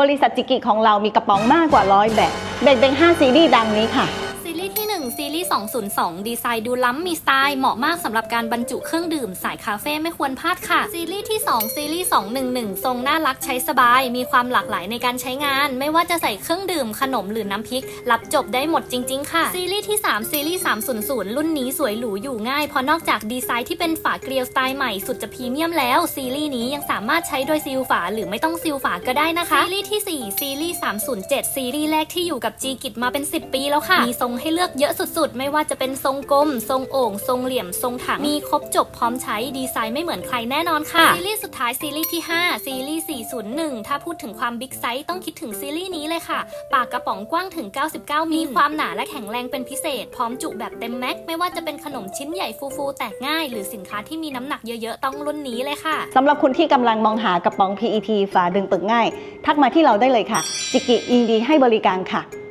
บริษัทจิกิของเรามีกระป๋องมากกว่าร้อยแบบแบ่งเป็น5ซีรีส์ดังนี้ค่ะ 1 ซีรีส์ 202 ดีไซน์ดูล้ำมีสไตล์เหมาะมากสำหรับการบรรจุเครื่องดื่มสายคาเฟ่ไม่ควรพลาดค่ะ ซีรีส์ที่ 2 ซีรีส์ 211 ทรงน่ารักใช้สบาย มีความหลากหลายในการใช้งาน ไม่ว่าจะใส่เครื่องดื่มขนมหรือน้ำพริก รับจบได้หมดจริง ๆ ค่ะ ซีรีส์ที่ 3 ซีรีส์ 300 รุ่นนี้สวยหรูอยู่ง่ายเพราะนอกจากดีไซน์ที่เป็นฝาเกลียวสไตล์ใหม่สุดจะพรีเมียมแล้ว ซีรีส์นี้ยังสามารถใช้โดยซีลฝาหรือไม่ต้องซีลฝาก็ได้นะคะ ซีรีส์ที่ 4 ซีรีส์ 307 ซีรีส์แรกที่อยู่กับจีกิจมาเป็น 10 ปีแล้วค่ะ มีทรงให้เลือกเยอะสุดๆ ไม่ว่าจะเป็นทรงกลม ทรงโอ่ง ทรงเหลี่ยม ทรงถัง มีครบจบพร้อมใช้ดีไซน์ไม่เหมือนใครแน่นอนค่ะ ซีรีส์สุดท้ายซีรีส์ที่ 5 ซีรีส์ 401 ถ้าพูดถึงความบิ๊กไซส์ต้องคิดถึงซีรีส์นี้เลยค่ะ ปากกระป๋องกว้างถึง 99 มิลมีความหนาและแข็งแรงเป็นพิเศษ พร้อมจุแบบเต็มแม็กซ์ไม่ว่าจะเป็นขนมชิ้นใหญ่ฟูๆ แตกง่าย หรือสินค้าที่มีน้ำหนักเยอะๆ ต้องรุ่นนี้เลยค่ะสำหรับคุณที่กำลังมองหากระป๋อง PET ฝาดึงเปิดง่าย ทักมาที่เราได้เลยค่ะ จิกิยินดีให้บริการค่ะ